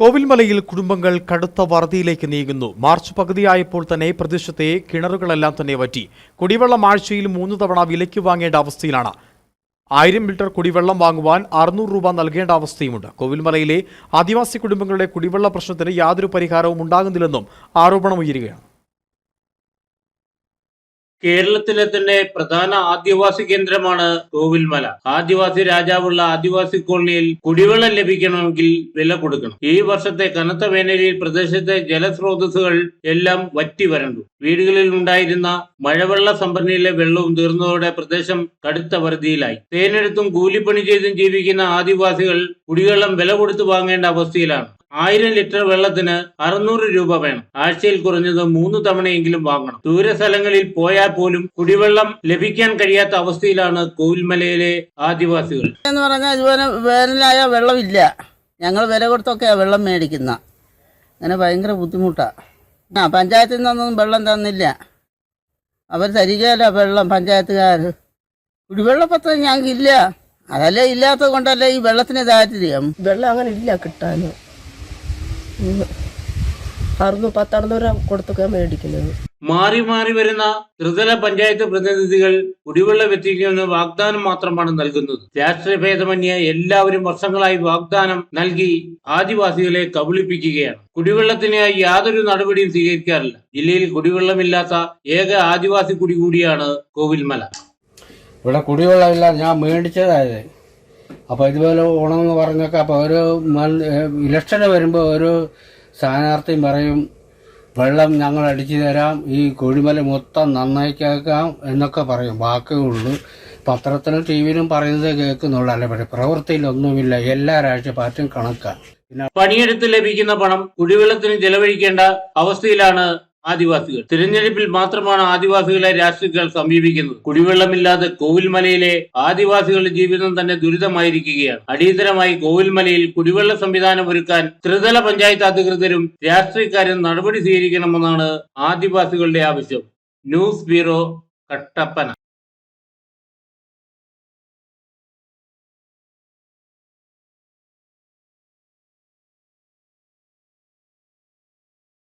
കോവിൽമലയിൽ കുടുംബങ്ങൾ കടുത്ത വറുതിയിലേക്ക് നീങ്ങുന്നു. മാർച്ച് പകുതിയായപ്പോൾ തന്നെ പ്രദേശത്തെ കിണറുകളെല്ലാം തന്നെ വറ്റി. കുടിവെള്ളം ആഴ്ചയിൽ മൂന്ന് തവണ വിലയ്ക്ക് വാങ്ങേണ്ട അവസ്ഥയിലാണ്. ആയിരം ലിറ്റർ കുടിവെള്ളം വാങ്ങുവാൻ അറുന്നൂറ് രൂപ നൽകേണ്ട അവസ്ഥയുമുണ്ട്. കോവിൽമലയിലെ ആദിവാസി കുടുംബങ്ങളുടെ കുടിവെള്ള പ്രശ്നത്തിന് യാതൊരു പരിഹാരവും ഉണ്ടാകുന്നില്ലെന്നും ആരോപണമുയരുകയാണ് കേരളത്തിലെ തന്നെ പ്രധാന ആദിവാസി കേന്ദ്രമാണ് കോവിൽമല. ആദിവാസി രാജാവുള്ള ആദിവാസി കോളനിയിൽ കുടിവെള്ളം ലഭിക്കണമെങ്കിൽ വില കൊടുക്കണം. ഈ വർഷത്തെ കനത്ത വേനലിൽ പ്രദേശത്തെ ജലസ്രോതസ്സുകൾ എല്ലാം വറ്റി വരണ്ടു. വീടുകളിൽ ഉണ്ടായിരുന്ന മഴവെള്ള സംഭരണിയിലെ വെള്ളവും തീർന്നതോടെ പ്രദേശം കടുത്ത വറുതിയിലായി തേനെടുത്തും കൂലിപ്പണി ചെയ്തും ജീവിക്കുന്ന ആദിവാസികൾ കുടിവെള്ളം വില കൊടുത്തു വാങ്ങേണ്ട അവസ്ഥയിലാണ്. ആയിരം ലിറ്റർ വെള്ളത്തിന് അറുന്നൂറ് രൂപ വേണം. ആഴ്ചയിൽ കുറഞ്ഞത് മൂന്ന് തവണയെങ്കിലും വാങ്ങണം. ദൂരസ്ഥലങ്ങളിൽ പോയാൽ പോലും കുടിവെള്ളം ലഭിക്കാൻ കഴിയാത്ത അവസ്ഥയിലാണ് കോവിൽമലയിലെ ആദിവാസികൾ. എന്ന് പറഞ്ഞാൽ ഇതുപോലെ വേനലായ വെള്ളമില്ല. ഞങ്ങൾ വില കൊടുത്തൊക്കെയാണ് വെള്ളം മേടിക്കുന്ന. അങ്ങനെ ഭയങ്കര ബുദ്ധിമുട്ടാണ് ആ പഞ്ചായത്തിൽ നിന്നൊന്നും വെള്ളം തന്നില്ല. അവർ തരികയല്ല വെള്ളം പഞ്ചായത്തുകാർ കുടിവെള്ള പത്രം ഞങ്ങൾക്കില്ല. അതല്ലേ ഇല്ലാത്തത് കൊണ്ടല്ലേ ഈ വെള്ളത്തിന് ദാരിദ്ര്യം? വെള്ളം അങ്ങനെ ഇല്ല കിട്ടാൻ അറുന്നൂറ് പത്തറുന്നൂറ് കൊടുത്തൊക്കെ മേടിക്കുന്നത്. മാറി മാറി വരുന്ന ത്രിതല പഞ്ചായത്ത് പ്രതിനിധികൾ കുടിവെള്ളം എത്തിക്കുമെന്ന് വാഗ്ദാനം മാത്രമാണ് നൽകുന്നത്. രാഷ്ട്രീയ ഭേദമന്യേ എല്ലാവരും വർഷങ്ങളായി വാഗ്ദാനം നൽകി ആദിവാസികളെ കബളിപ്പിക്കുകയാണ്. കുടിവെള്ളത്തിനായി യാതൊരു നടപടിയും സ്വീകരിക്കാറില്ല. ജില്ലയിൽ കുടിവെള്ളമില്ലാത്ത ഏക ആദിവാസി കുടി കൂടിയാണ് കോവിൽമല. ഇവിടെ കുടിവെള്ളമില്ല ഞാൻ മേടിച്ചതായത് അപ്പോൾ ഇതുപോലെ ഓണമെന്ന് പറഞ്ഞൊക്കെ അപ്പോൾ ഓരോ ഇലക്ഷൻ വരുമ്പോൾ ഓരോ സ്ഥാനാർത്ഥി പറയും വെള്ളം ഞങ്ങൾ അടിച്ചു തരാം ഈ കുഴിമല മൊത്തം നന്നായിക്കാക്കാം എന്നൊക്കെ പറയും. വാക്കേ ഉള്ളൂ. പത്രത്തിലും ടി വിയിലും പറയുന്നത് കേൾക്കുന്നുള്ളൂ. അല്ല പക്ഷേ പ്രവൃത്തിയിലൊന്നുമില്ല. എല്ലാ രാഷ്ട്രീയ കണക്കാണ് പണിയെടുത്ത് ലഭിക്കുന്ന പണം കുടിവെള്ളത്തിന് ചെലവഴിക്കേണ്ട അവസ്ഥയിലാണ് ആദിവാസികൾ. തിരഞ്ഞെടുപ്പിൽ മാത്രമാണ് ആദിവാസികളെ രാഷ്ട്രീയക്കാർ സമീപിക്കുന്നത്. കുടിവെള്ളമില്ലാതെ കോവിൽമലയിലെ ആദിവാസികളുടെ ജീവിതം തന്നെ ദുരിതമായിരിക്കുകയാണ്. അടിയന്തരമായി കോവിൽമലയിൽ കുടിവെള്ള സംവിധാനം ഒരുക്കാൻ ത്രിതല പഞ്ചായത്ത് അധികൃതരും രാഷ്ട്രീയക്കാരും നടപടി സ്വീകരിക്കണമെന്നാണ് ആദിവാസികളുടെ ആവശ്യം. News bureau Kattappana.